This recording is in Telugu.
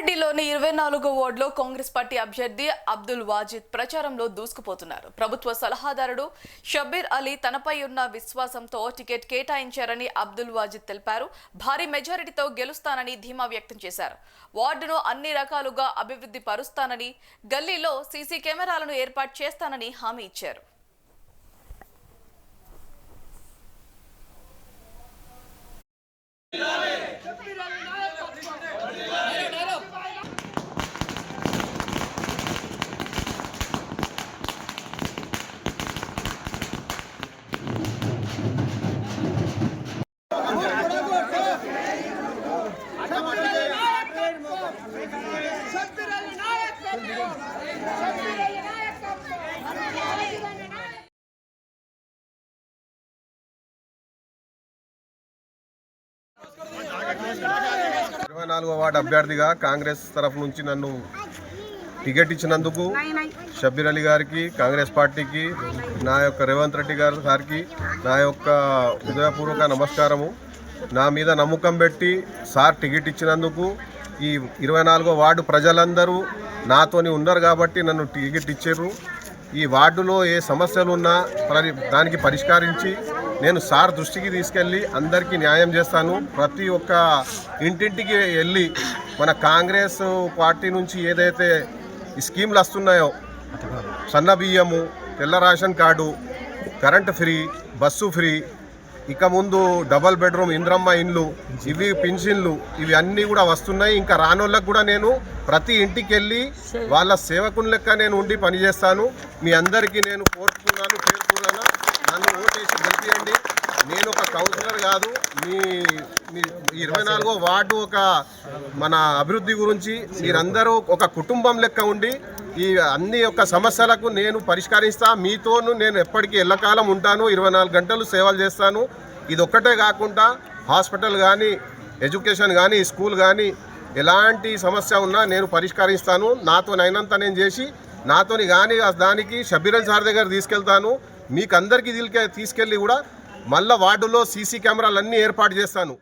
రంగారెడ్డిలోని ఇరవై నాలుగో వార్డులో కాంగ్రెస్ పార్టీ అభ్యర్థి అబ్దుల్ వాజిద్ ప్రచారంలో దూసుకుపోతున్నారు. ప్రభుత్వ సలహాదారుడు షబ్బీర్ అలీ తనపై ఉన్న విశ్వాసంతో టికెట్ కేటాయించారని అబ్దుల్ వాజిద్ తెలిపారు. భారీ మెజారిటీతో గెలుస్తానని ధీమా వ్యక్తం చేశారు. వార్డును అన్ని రకాలుగా అభివృద్ధి పరుస్తానని గల్లీలో సీసీ కెమెరాలను ఏర్పాటు చేస్తానని హామీ ఇచ్చారు. ఇరవై నాలుగో వార్డు అభ్యర్థిగా కాంగ్రెస్ తరఫు నుంచి నన్ను టికెట్ ఇచ్చినందుకు షబ్బీర్ అలీ గారికి కాంగ్రెస్ పార్టీకి నా యొక్క రేవంత్ రెడ్డి గారు గారికి నా యొక్క హృదయపూర్వక నమస్కారము. నా మీద నమ్మకం పెట్టి సార్ టికెట్ ఇచ్చినందుకు ఈ ఇరవై నాలుగో వార్డు ప్రజలందరూ నాతోని ఉన్నారు కాబట్టి నన్ను టికెట్ ఇచ్చారు. ఈ వార్డులో ఏ సమస్యలు ఉన్నా దానికి పరిష్కరించి నేను సార్ దృష్టికి తీసుకెళ్ళి అందరికీ న్యాయం చేస్తాను. ప్రతి ఒక్క ఇంటింటికి వెళ్ళి మన కాంగ్రెస్ పార్టీ నుంచి ఏదైతే ఈ స్కీమ్లు వస్తున్నాయో సన్న బియ్యము తెల్ల ration card current free bus free ఇక ముందు డబల్ బెడ్రూమ్ ఇంద్రమ్మ ఇండ్లు ఇవి పింఛన్లు ఇవి అన్నీ కూడా వస్తున్నాయి. ఇంకా రానోళ్ళకు కూడా నేను ప్రతి ఇంటికి వెళ్ళి వాళ్ళ సేవకుని లెక్క నేను ఉండి పనిచేస్తాను మీ అందరికీ నేను కోరుతున్నాను చేరుకున్నాను నన్ను ఓటేసి గెలిపియండి. నేను ఒక కౌన్సిలర్ కాదు. మీ మీ ఇరవై నాలుగో వార్డు ఒక మన అభివృద్ధి గురించి మీరందరూ ఒక కుటుంబం లెక్క ఉండి ఈ అన్ని యొక్క సమస్యలకు నేను పరిష్కరిస్తా. మీతోను నేను ఎప్పటికీ ఎల్లకాలం ఉంటాను. ఇరవై నాలుగు గంటలు సేవలు చేస్తాను. ఇది ఒక్కటే కాకుండా హాస్పిటల్ కానీ ఎడ్యుకేషన్ కానీ స్కూల్ కానీ ఎలాంటి సమస్య ఉన్నా నేను పరిష్కరిస్తాను. నాతోనైనంత నేను చేసి నాతోని కానీ దానికి షబీరన్ సార్ దగ్గర తీసుకెళ్తాను. మీకు అందరికీ తీసుకెళ్ళి కూడా మళ్ళా వార్డులో సీసీ కెమెరాలన్నీ ఏర్పాటు చేస్తాను.